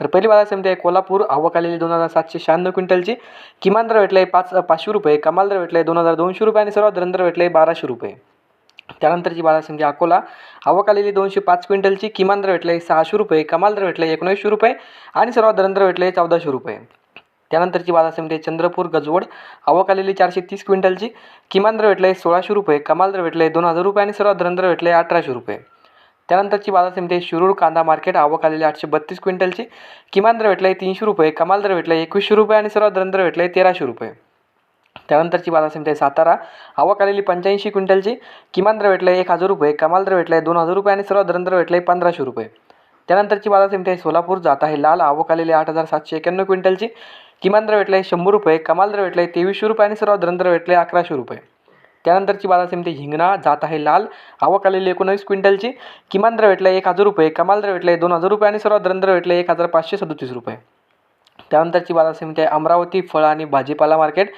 तर पहिली बाजार समिती आहे कोल्हापूर. आवक आलेली दोन हजार सातशे शहाण्णव क्विंटलची. किमान दर भेटले पाच पाचशे रुपये. कमाल दर भेटले दोन हजार दोनशे रुपये आणि सर्वात दर भेटले बाराशे रुपये. त्यानंतरची बाजार समिती अकोला. आवक आलेली दोनशे पाच क्विंटलची. किमान दर भेटले सहाशे रुपये. कमाल दर भेटले एकोणीसशे रुपये आणि सर्वात दर भेटले चौदाशे रुपये. त्यानंतरची बाजार समिती आहे चंद्रपूर गजवड. आवक आलेली चारशे तीस क्विंटलची. किमान दर भेटले सोळाशे रुपये. कमाल दर भेटले दोन हजार रुपये आणि सर्वात दर भेटले अठराशे रुपये. त्यानंतरची बाजार समिती शिरूर कांदा मार्केट. आवक आलेली आठशे बत्तीस क्विंटलची. किमान दर आहे तीनशे रुपये कमाल दर आहे एकवीसशे रुपये आणि सर्वात दर आहे तेराशे रुपये. त्यानंतरची बाजार समिती आहे सातारा. आवक आलेली पंच्याऐंशी क्विंटलची. किमान दर आहे एक हजार रुपये कमाल दर भेटले दोन हजार रुपये आणि सर्वात दर आहे पंधराशे रुपये. त्यानंतरची बाजार समिती आहे सोलापूर. जात आहे लाल. आवक आलेली आठ हजार सातशे एक्याण्णव क्विंटलची. किमान दर आहे शंभर रुपये कमाल दर भेटले तेवीसशे रुपये आणि सर्वात दर आहे अकराशे रुपये. त्यानंतरची बाजार समिती हिंगणा जात आहे लाल. आवक आलेली एकोणावीस क्विंटलची. किमान दर भेटला एक हजार रुपये. कमाल दर भेटला दोन हजार रुपये आणि सर्वात दर भेटले एक हजार पाचशे सदोतीस रुपये. त्यानंतरची बाजार समिती आहे अमरावती फळ आणि भाजीपाला मार्केट.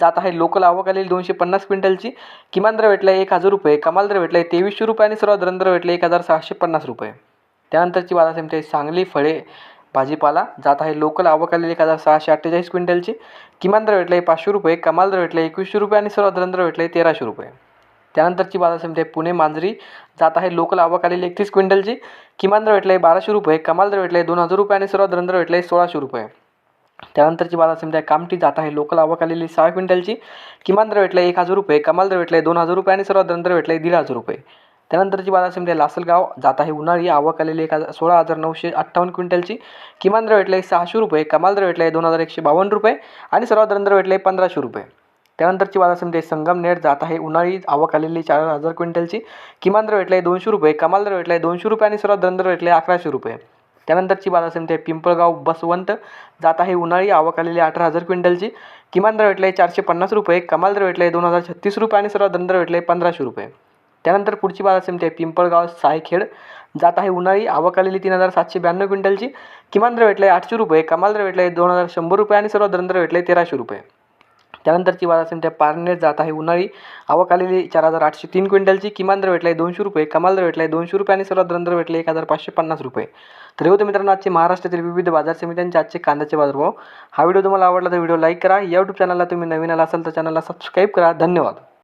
जात आहे लोकल. आवक आलेली दोनशे पन्नास क्विंटलची. किमान दर भेटला एक हजार रुपये. कमाल दर भेटला तेवीसशे रुपये आणि सर्वात दर भेटले एक हजार सहाशे पन्नास रुपये. त्यानंतरची बाजार समिती आहे सांगली फळे भाजीपाला जात आहे लोकल आवक आलेली एक हजार सहाशे अठ्ठेचाळीस क्विंटलची. किमान दर भेटले पाचशे रुपये कमाल दर भेटले एकवीसशे रुपये आणि सर्वात दर आहे तेराशे रुपये. त्यानंतरची बाजार समिती आहे पुणे मांजरी जात आहे लोकल आवक आलेली एकतीस क्विंटलची. किमान दर आहे बाराशे रुपये कमाल दर भेटले दोन हजार रुपये आणि सर्वात दर आहे सोळाशे रुपये. त्यानंतरची बाजार समिती आहे कामठी जात आहे लोकल आवक आलेली सहा क्विंटलची. किमान दर भेटले एक हजार रुपये कमाल दर भेटले दोन हजार रुपये आणि सर्वात दर आहे दीड हजार रुपये. त्यानंतरची बाजार समिती लासलगाव जात आहे उन्हाळी आवक आलेली एक हजार सोळा हजार नऊशे अठ्ठावन्न क्विंटलची. किमान दर आहे सहाशे रुपये कमाल दर आहे दोन हजार एकशे बावन्न रुपये आणि सर्वात दर भेटले पंधराशे रुपये. त्यानंतरची बाजार समिती आहे संगमनेर जात आहे उन्हाळी आवक आलेली चार हजार क्विंटलची. किमान दर भेटले दोनशे रुपये कमाल दर आहे दोनशे रुपये आणि सर्वात दर भेटले अकराशे रुपये. त्यानंतरची बाजार समिती आहे पिंपळगाव बसवंत जात आहे उन्हाळी आवक आलेली अठरा हजार क्विंटलची. किमान दर भेटले चारशे पन्नास रुपये कमाल दर आहे दोन हजार छत्तीस रुपये आणि सर्वात दर भेटले पंधराशे रुपये. त्यानंतर पुढची बाजार समिती आहे. पिंपळगाव सायखेड. जात आहे उन्हाळी. आवक आलेली तीन हजार सातशे ब्याण्णव क्विंटलची. किमान दर भेटले आठशे रुपये. कमाल दर भेटले दोन हजार शंभर रुपये आणि सर्वात दर भेटले तेराशे रुपये. त्यानंतरची बाजार समिती आहे पारनेर. जात आहे उन्हाळी. आवक आलेली चार हजार आठशे तीन क्विंटलची. किमान दर भेटले दोनशे रुपये. कमाल दर आहे दोनशे रुपये आणि सर्वात दर भेटले एक हजार पाचशे पन्नास रुपये. तर होते मित्रांनो आजचे महाराष्ट्रातील विविध बाजार समित्यांचे आजचे कांद्याचे बाजारभाव. हा व्हिडिओ तुम्हाला आवडला तर व्हिडिओ लाईक करा. या यूट्यूब चॅनलला तुम्ही नवीन आला असाल तर चॅनलला सबस्क्राईब करा. धन्यवाद.